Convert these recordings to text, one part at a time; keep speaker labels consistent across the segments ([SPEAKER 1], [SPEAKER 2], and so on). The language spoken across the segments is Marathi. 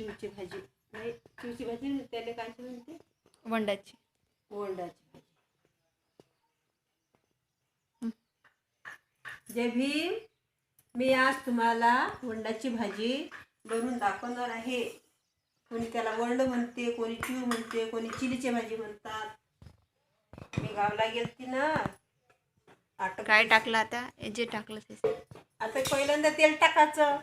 [SPEAKER 1] चिवची भाजी. नाही चिवची भाजी त्याला काय म्हणते
[SPEAKER 2] वंडाची.
[SPEAKER 1] ओंडाची भाजी. जय भीम. मी आज तुम्हाला वंडाची भाजी बनवून दाखवणार आहे. कोणी त्याला वंड म्हणते कोणी चिव म्हणते कोणी चिलीची भाजी म्हणतात. मी गावला गेलती ना. आटक
[SPEAKER 2] काय टाकलं आता? जे टाकलं ते.
[SPEAKER 1] आता पहिल्यांदा तेल टाकायचं.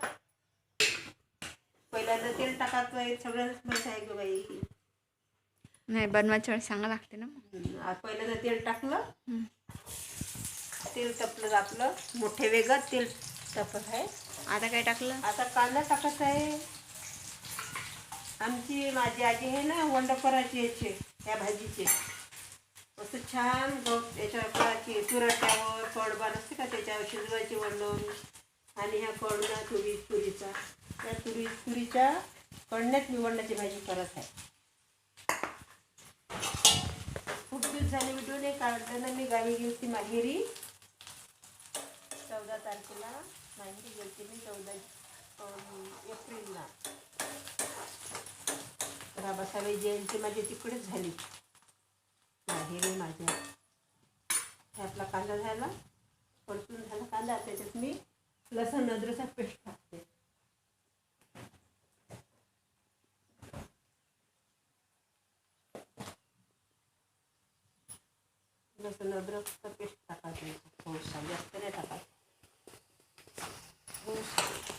[SPEAKER 1] पहिल्यांदा तेल टाकायचं सगळ्यांनाच माहिती आहे ग बाई.
[SPEAKER 2] नाही बनवायच्या वेळेस सांगा लागते ना.
[SPEAKER 1] हम्म, पहिल्यांदा तेल टाकलं.
[SPEAKER 2] हम्म.
[SPEAKER 1] तेल तपलं आपलं मोठे वेगात तेल तपत आहे.
[SPEAKER 2] आता काय टाकलं?
[SPEAKER 1] आता कांदा टाकत आहे. आमची माझी आजी आहे ना वंड करायची याचे या भाजीचे. असं छान गव याच्यावर करायची तुरट्यावर कडबा नसते का त्याच्यावर शिजवायची वंडून आणि ह्या कडणा तुरी तुरीचा त्या तुरी तुरीच्या कडण्यात निवडण्याची माझी भाजी आहे. खूप दिवस झाले व्हिडिओ नाही काढताना मी गावी गेली ती माहेरी. चौदा तारखेला माहेरी गेली मी चौदा एप्रिलला. बाबासाहेब जयंती माझी तिकडेच झाली. माहेरी माझ्या. हे आपला कांदा झाला परतून झाला कांदा त्याच्यात मी लसण अद्रकचा पेस्ट टाकते. लसण अद्रकचा पेस्ट टाकायचं थोडसा जास्त नाही टाकायचं थोडंसं.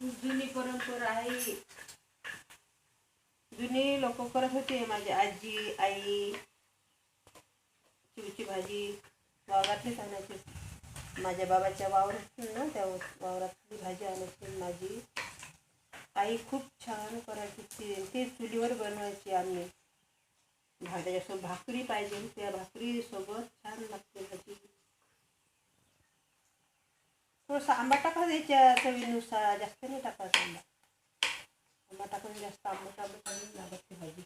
[SPEAKER 1] खूप जुनी परंपरा आहे जुने लोक करत होते माझी आजी आई चिवची भाजी वावरातलीच आणायची माझ्या बाबाच्या वावर असतील ना त्या वावरातली भाजी आणायची. माझी आई खूप छान करायची ती. ते चुलीवर बनवायची आम्ही. भा- भाकरी पाहिजे. त्या भाकरी सोबत छान लागते भाजी. थोडंसं आंबा टाका द्यायच्या चवीनुसार. जास्त नाही टाकायचा आंबा. आंबा टाकून जास्त आंबट आंबट लागत ती भाजी.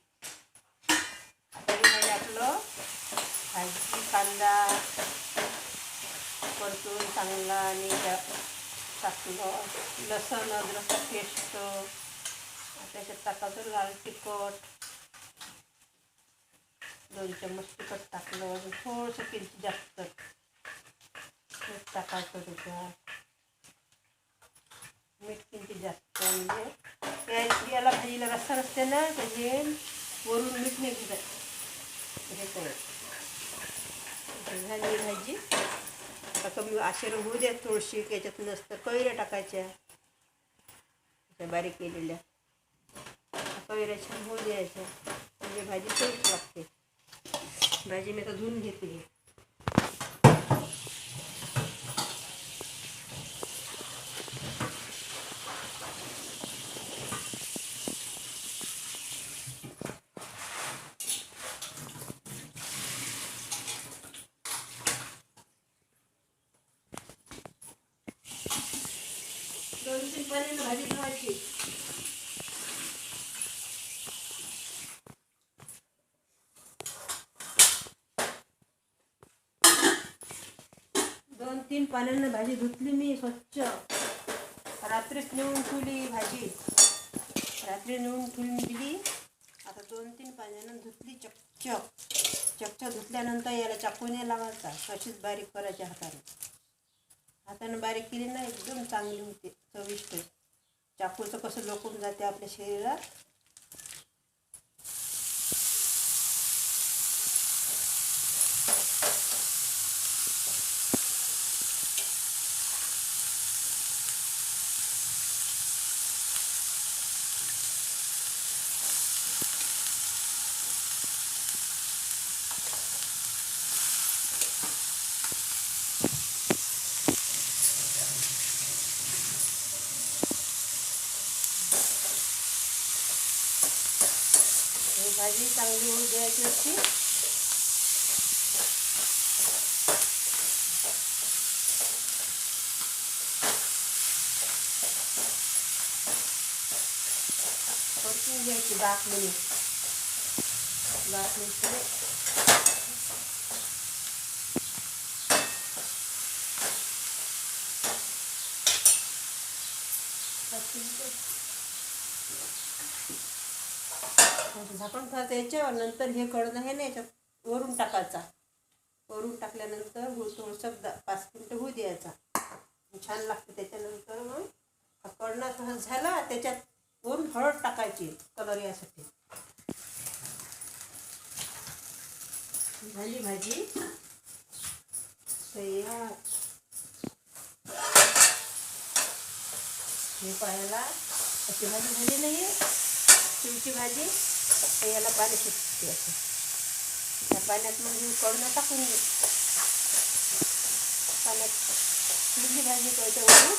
[SPEAKER 1] आता आपलं कांदा परतून चांगला आणि त्या टाकलं. लसण अद्रकचा पेस्ट त्याच्यात टाकायचं लाल तिखट. दोन चम्मच तिखट टाकलं. अजून थोडंसं किंचित जास्त. मीठ टाकायचं त्याच्यात मीठ किंचित जास्त. म्हणजे याला भाजीला रस्सा नसते ना त्याचे वरून मीठ नाही हे करायचं झाली भाजी. आता कमी आशेर होऊ द्या थोडीशी याच्यात नसतं कैऱ्या टाकायच्या. बारीक केलेल्या. कैऱ्या छान होऊ द्यायच्या. म्हणजे भाजी चवीच लागते. भाजी मी आता धुवून घेतली. दोन तीन पाण्यानं भाजी धुवायची दोन तीन पाण्यानं भाजी धुतली मी स्वच्छ. रात्रीच नेऊन ठेवली भाजी. रात्री नेऊन ठेवून दिली. आता दोन तीन पाण्यानं धुतली चकचक चकचक धुतल्यानंतर याला चाकूने लावायचा. तशीच बारीक करायच्या हाताने. हातानं बारीक केली ना एकदम चांगली होते चविष्ट. चाकूचं कसं लोकून जाते आपल्या शरीरात भाजी चांगली होऊ द्यायची असते परतून घ्यायची बाक म्हणून बाक म्हणजे झाकण ठेवायचं याच्यावर नंतर हे कळणं आहे ना याच्यात. वरून टाकायचा. वरून टाकल्यानंतर हो थोडंसं द पाच मिनटं होऊ द्यायचा. छान लागते त्याच्यानंतर मग हा कळणा थोडा झाला त्याच्यात वरून हळद टाकायची कलर यासाठी. झाली भाजी? तयार. हे पाहायला अशी भाजी झाली नाही आहे चिवची भाजी तर याला पाणी सुटते असं त्या पाण्यात मग हे कळणं टाकून दे पाण्यात चिवची भाजी त्याच्यावरून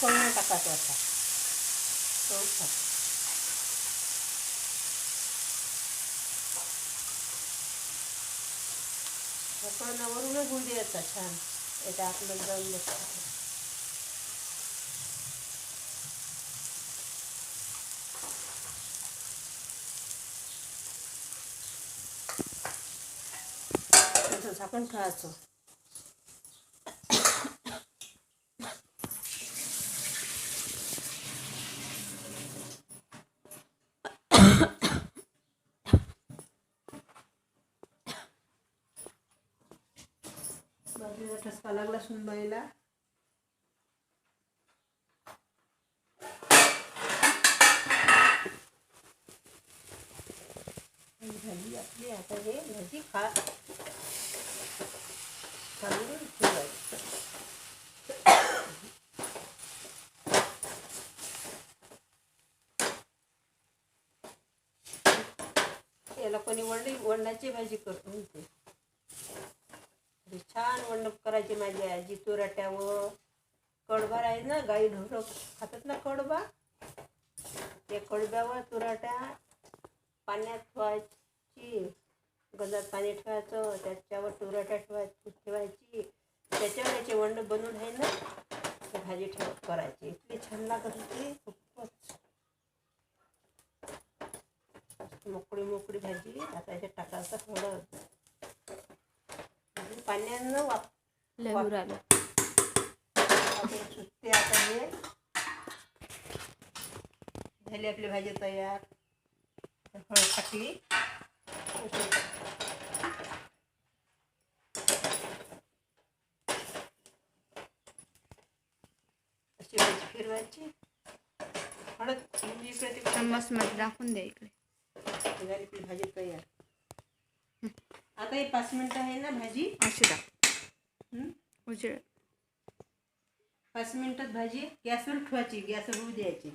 [SPEAKER 1] कळणं टाकायचं असा कळून टाक कळणावरूनच होऊ द्यायचा छान याच्या आपलं जाऊन बसतं आपण झाकण ठेवायचं बाजूला ठसका लागला सुनबाईला. झाली आपली आता हे भाजी खा. काढून याला कोणी वंडी वंडाची भाजी करतो म्हणते छान वंड करायची माझी आजी तुराट्यावर. कडबा आहे ना गाई ढोरं खातात ना कडबा त्या कडब्यावर तुराट्या पाण्यात ठेवायची गंजात पाणी ठेवायचं त्याच्यावर तुराट्या ठेवायची ठेवायची. त्याच्यावर याचे वंड बनवून आहे ना ते भाजी ठेव करायची. इतकी छान लागत होती खूपच. मोकळी मोकळी भाजी. आता याच्यात टाकायचं हळद अजून पाण्यानं वाप
[SPEAKER 2] लहूर आलं
[SPEAKER 1] सुटते आता हे. झाली आपली भाजी तयार. हळद टाकली अशी हळद म्हणजे इकडे तिकडे.
[SPEAKER 2] चम्मच मध्ये दाखवून द्या इकडे.
[SPEAKER 1] झाली भाजी तयार. आता हे पाच मिनिटं आहे ना भाजी?
[SPEAKER 2] अशी दाख? उजेड
[SPEAKER 1] पाच मिनिटात भाजी गॅसवर ठेवायची गॅसवर होऊ द्यायची.